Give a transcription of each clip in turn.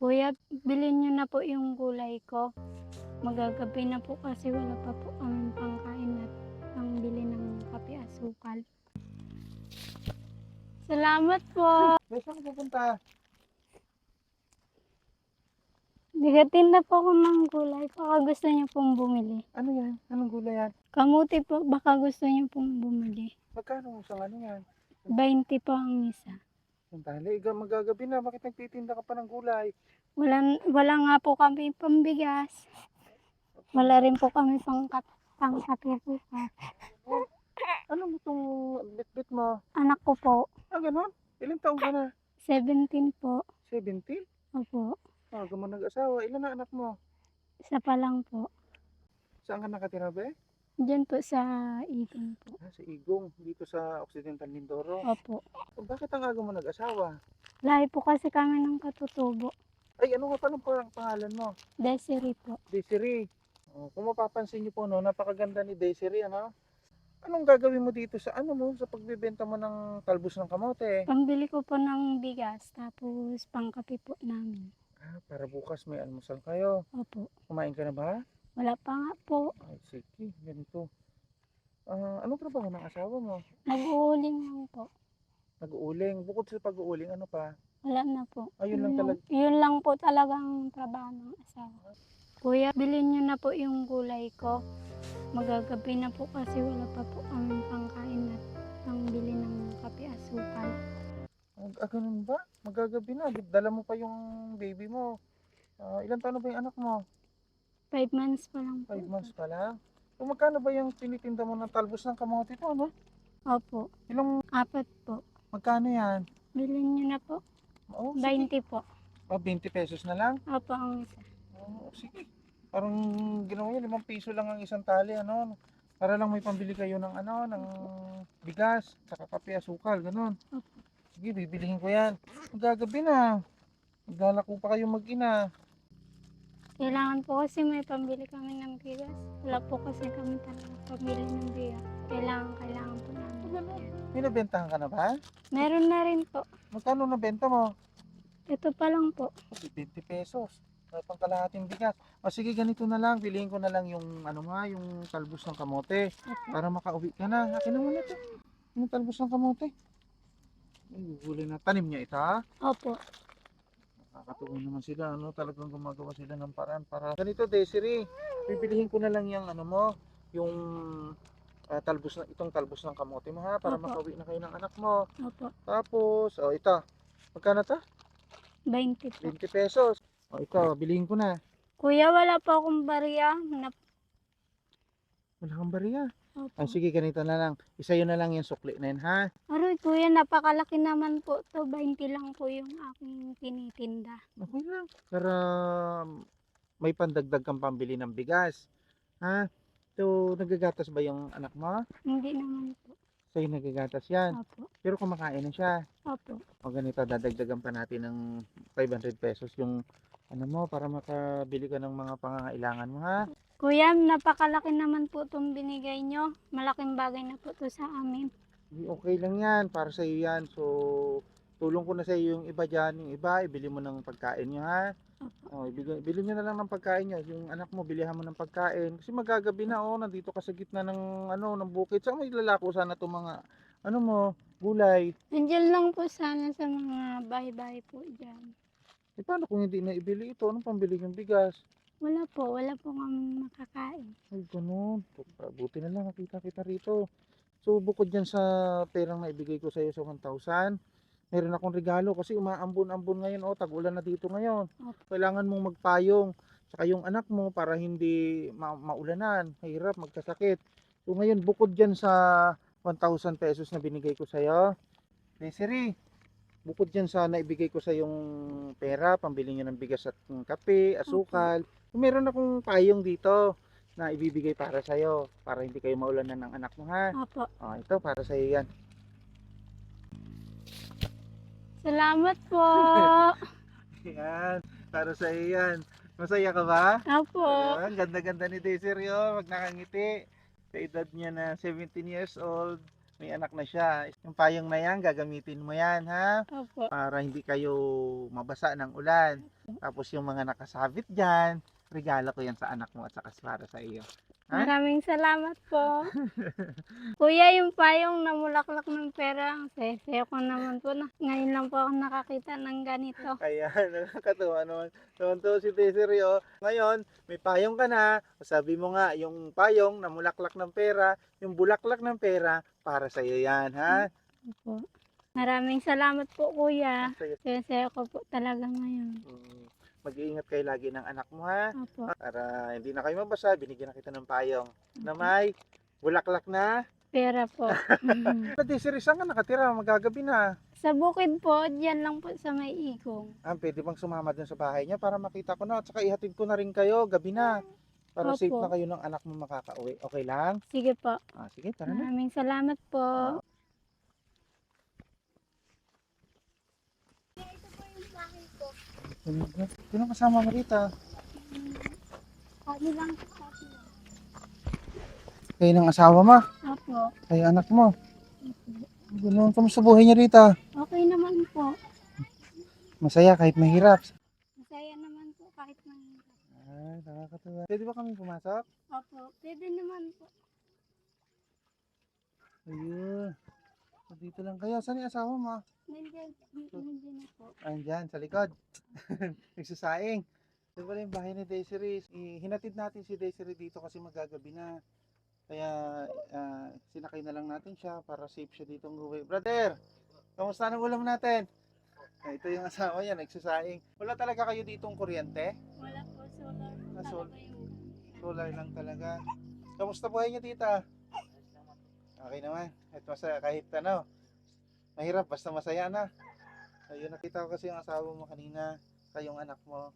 Kuya, bilhin niyo na po yung gulay ko. Magagabi na po kasi wala pa po kami pangkain at pangbili ng kape asukal. Salamat po. Saan ka pupunta? Digatin na po ako ng gulay. Baka gusto niyo pong bumili. Ano yan? Anong gulay yan? Kamuti po, baka gusto niyo pong bumili. Magkano sa ano yan? 20 po ang isa. Yung tali, magagabi na. Bakit nagtitinda ka pa ng gulay? Wala, wala nga po kami pambigas. Wala rin po kami pang, pang kape po. Ano mo itong bit-bit mo? Anak ko po, Ah, ganun? Ilang taong ka na? 17 po. 17? Opo, Ah, mo nag-asawa. Ilan na anak mo? isa pa lang po. Saan ka nakatira, be? Diyan po sa Igan po. Ah, sa Igong, dito sa Occidental Mindoro. Opo. Bakit ang aga mo nag-asawa? Lahi po kasi kami ng katutubo. Ay, ano nga pala ang pangalan mo? Desiree po. Desiree. Oh, kung mapapansin niyo po, no, napakaganda ni Desiree, ano? Anong gagawin mo dito sa ano mo sa pagbebenta mo ng talbos ng kamote? Pambili ko po ng bigas, tapos pangkape po namin. Ah, para bukas may almusal kayo. Opo. Kumain ka na ba? Wala pa nga po. Sige, ganito. Ah, anong trabaho ng asawa mo? Nag-uuling lang po. Nag-uuling. Bukod sa pag-uuling, ano pa? Wala na po. Ayun lang talaga. Yun lang po talagang trabaho ng asawa. Kuya, bilhin niyo na po yung gulay ko. Magagabi na po kasi wala pa po kami pangkain at pangbili ng kape asukal. Ah, ah, ganun ba? Magagabi na. Dala mo pa yung baby mo. Ah, ilan taon na ba yung anak mo? Five months pa lang po. Five months pa lang. So, magkano ba yung tinitinda mo ng talbos ng kamote to, ano? Opo. Ilang, Apat po. magkano yan? Bilhin niyo na po. Oh, sige. 20 po. Ah, 20 pesos na lang? Opo ang isa. Oo, sige. Parang ginawa niya, limang piso lang ang isang tali, ano? Para lang may pambili kayo ng ano, ng bigas, saka kape, asukal, ganun. Opo. Sige, bibilihin ko yan. Magagabi na. Maglalako pa kayo mag-ina. Kailangan po kasi may pambili kami ng bigas. Wala po kasi kami talaga pambili ng bigas. Kailangan, kailangan po namin. yan. May nabentahan ka na ba? Meron na rin po. Magkano nabenta mo? Ito pa lang po. 20 pesos. May pangkalahating bigas. O sige, ganito na lang. Piliin ko na lang yung, ano nga, yung talbos ng kamote. Para makauwi ka na. Akin na muna ito. Yung talbos ng kamote. Ay, gugulay na. Tanim niya ito, ha? Opo. Nakakatuwa naman sila, ano, talagang gumagawa sila ng paraan para... Ganito, Desiree, bibilihin ko na lang yung, ano mo, yung ah, talbos na, itong talbos ng kamote mo, ha? Para Opo. makauwi na kayo ng anak mo. Opo. Tapos, oh, ito. Magkano to? 20 po. 20 pesos. O, ito, bilihin ko na. Kuya, wala po akong barya. Na, Wala kang bariya. Opo. Ay, sige, ganito na lang. Isa yun na lang yung sukli na yun, ha? Aroy, kuya, napakalaki naman po to 20 lang po yung aking tinitinda. Okay lang. Para may pandagdag kang pambili ng bigas. Ha? So, nagagatas ba yung anak mo? Hindi naman po. Sa'yo nagagatas yan. Opo. Pero kumakain na siya. Opo. O ganito, dadagdagan pa natin ng 500 pesos yung ano mo para makabili ka ng mga pangangailangan mo ha. Kuya, napakalaki naman po itong binigay nyo. Malaking bagay na po to sa amin. Okay lang yan, para sa iyo yan. So, tulong ko na sa iyo yung iba dyan. Yung iba, ibili mo ng pagkain nyo ha. O, ibili, ibili nyo na lang ng pagkain nyo. Yung anak mo, bilihan mo ng pagkain. Kasi magagabi na, oh, nandito ka sa gitna ng, ano, ng bukid. Saan may lalako sana itong mga, ano mo, gulay. Nandiyan lang po sana sa mga bahay-bahay po dyan. E paano kung hindi na ibili ito? Anong pambili yung bigas? Wala po, wala po kami makakain. Ay, ganun. Buti na lang nakita kita rito. So, bukod dyan sa perang na ibigay ko sa iyo sa 1,000, meron akong regalo kasi umaambon-ambon ngayon. O, tag-ulan na dito ngayon. Kailangan mong magpayong. Saka yung anak mo para hindi ma- maulanan. Mahirap, magkasakit. So, ngayon, bukod dyan sa 1,000 pesos na binigay ko sa iyo, Desiree, bukod dyan sa naibigay ko sa yung pera, pambili nyo ng bigas at ng kape, asukal, meron akong payong dito na ibibigay para sa iyo para hindi kayo maulanan ng anak mo ha. Opo. Oh, ito para sa iyo yan. Salamat po. Yan, para sa iyo yan. Masaya ka ba? Opo. Ayan, ganda-ganda ni Desiree oh, wag nakangiti. Sa edad niya na 17 years old, may anak na siya. Yung payong na yan, gagamitin mo yan, ha? Opo. Para hindi kayo mabasa ng ulan. Tapos yung mga nakasabit dyan, regalo ko yan sa anak mo at saka para sa iyo. Ha? Maraming salamat po. Kuya, yung payong namulaklak ng pera, ang saya ko naman po na. Ngayon lang po ako nakakita ng ganito. Kaya nakakatuwa naman. Tuwan si Desiree, oh. Ngayon, may payong ka na. Sabi mo nga, yung payong na mulaklak ng pera, yung bulaklak ng pera, para sa iyo yan, ha? Opo. Maraming salamat po, kuya. Saya- ko po talaga ngayon. Mm, Mag-iingat kayo lagi ng anak mo, ha? Opo. Para hindi na kayo mabasa, binigyan na kita ng payong. Na may bulaklak na. Pera po. Sa Desiree, saan ka nakatira? Magagabi na. sa bukid po, dyan lang po sa may igong. Ah, pwede bang sumama dun sa bahay niya para makita ko na at saka ihatid ko na rin kayo gabi na. Para Opo. safe na kayo ng anak mo makakauwi. Okay lang? Sige po. Ah, sige, tara na. Maraming salamat po. Sino kasama mo rito? Kami lang po. Kayo ng asawa mo? Opo. Kayo anak mo? Ganun, kamusta buhay niya rito? Okay naman po. Masaya kahit mahirap. Masaya naman po kahit mahirap. Ay, nakakatawa. Pwede ba kami pumasok? Opo. Pwede naman po. Ayun. So, dito lang kayo. Saan yung asawa mo? Nandiyan, nandiyan na po. Andyan, sa likod. Nagsasaing. Ito pala yung bahay ni Desiree. Hinatid natin si Desiree dito kasi magagabi na. Kaya ah, sinakay na lang natin siya para safe siya dito umuwi. Brother, kamusta ang ulam natin? Ah, ito yung asawa niya, nagsasaing. Wala talaga kayo ditong kuryente? Wala po. Solar Ah, sol- Solar lang talaga. Kamusta buhay niya tita? Okay naman. At masaya kahit ano. Mahirap basta masaya na. Ayun nakita ko kasi yung asawa mo kanina, kayong anak mo.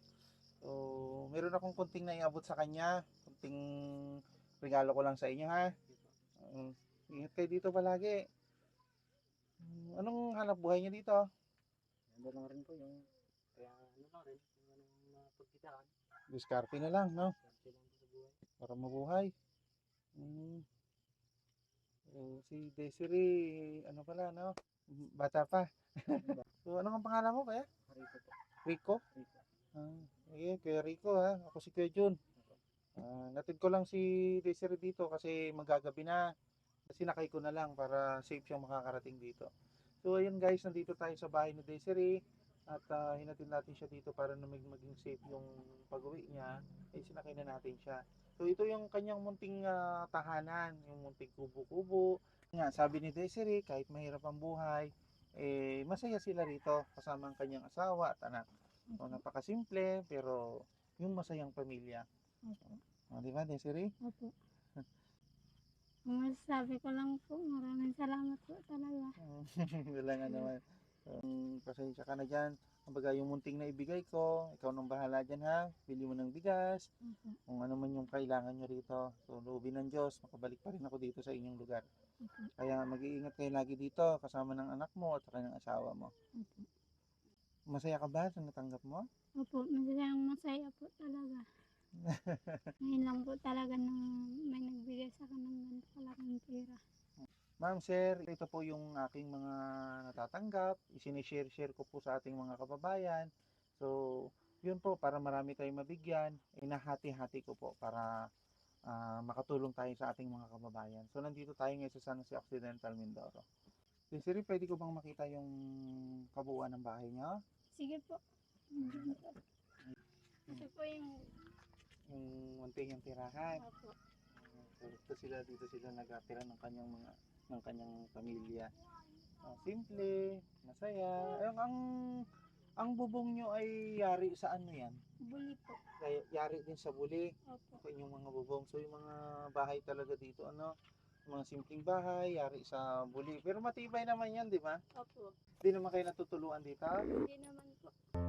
So, meron akong kunting naiabot sa kanya. Kunting regalo ko lang sa inyo ha. Um, ingat kayo dito palagi. Um, Anong hanap buhay niya dito? Ano lang rin po yung kaya ano lang rin yung anong mapagkitaan. Diskarte na lang, no? Kasi lang po sa buhay. para mabuhay. Mm. So, si Desiree, ano pala, no? Bata pa. so, ano ang pangalan mo kaya? Po. Rico? Rico. Ah, okay, Kuya Rico ha. Ako si Kuya Jun. Ah, natid ko lang si Desiree dito kasi magagabi na. Sinakay ko na lang para safe siyang makakarating dito. So, ayun guys, nandito tayo sa bahay ni Desiree at ah, hinatid natin siya dito para na mag- maging safe yung pag-uwi niya. Eh, sinakay na natin siya. So ito yung kanyang munting ah, tahanan, yung munting kubo-kubo. Nga, sabi ni Desiree, kahit mahirap ang buhay, eh masaya sila rito kasama ang kanyang asawa at anak. So, napakasimple pero yung masayang pamilya. Opo. O, di ba, Desiree? Opo. Masasabi ko lang po, maraming salamat po talaga. Wala nga naman. Um, pasensya ka na dyan. Kumbaga, yung munting na ibigay ko, ikaw nang bahala dyan ha. Bili mo ng bigas, Opo. kung ano man yung kailangan nyo rito. So, loobin ng Diyos, makabalik pa rin ako dito sa inyong lugar. Opo. Kaya mag-iingat kayo lagi dito, kasama ng anak mo at saka ng asawa mo. Opo. Masaya ka ba sa natanggap mo? Opo, masayang masaya po talaga. Ngayon lang po talaga na may nagbigay sa akin ng ganito kalaking pera. Ma'am, sir, ito po yung aking mga natatanggap. Isinishare-share ko po sa ating mga kababayan. So, yun po, para marami tayong mabigyan, inahati-hati ko po para ah, makatulong tayo sa ating mga kababayan. So, nandito tayo ngayon sa San Jose Occidental, Mindoro. Sir, pwede ko bang makita yung kabuuan ng bahay niyo? Sige po. Ito po yung Yung munting yung tirahan. opo. So, sila, dito sila nagtira ng kanyang mga ng kanyang pamilya. Ah, simple, masaya. Ayun, ang ang bubong nyo ay yari sa ano yan? Buli po. Kaya yari din sa buli. Opo. Inyong mga bubong. So yung mga bahay talaga dito ano, yung mga simpleng bahay, yari sa buli. Pero matibay naman yan, di ba? Opo. Hindi naman kayo natutuluan dito. Hindi naman po.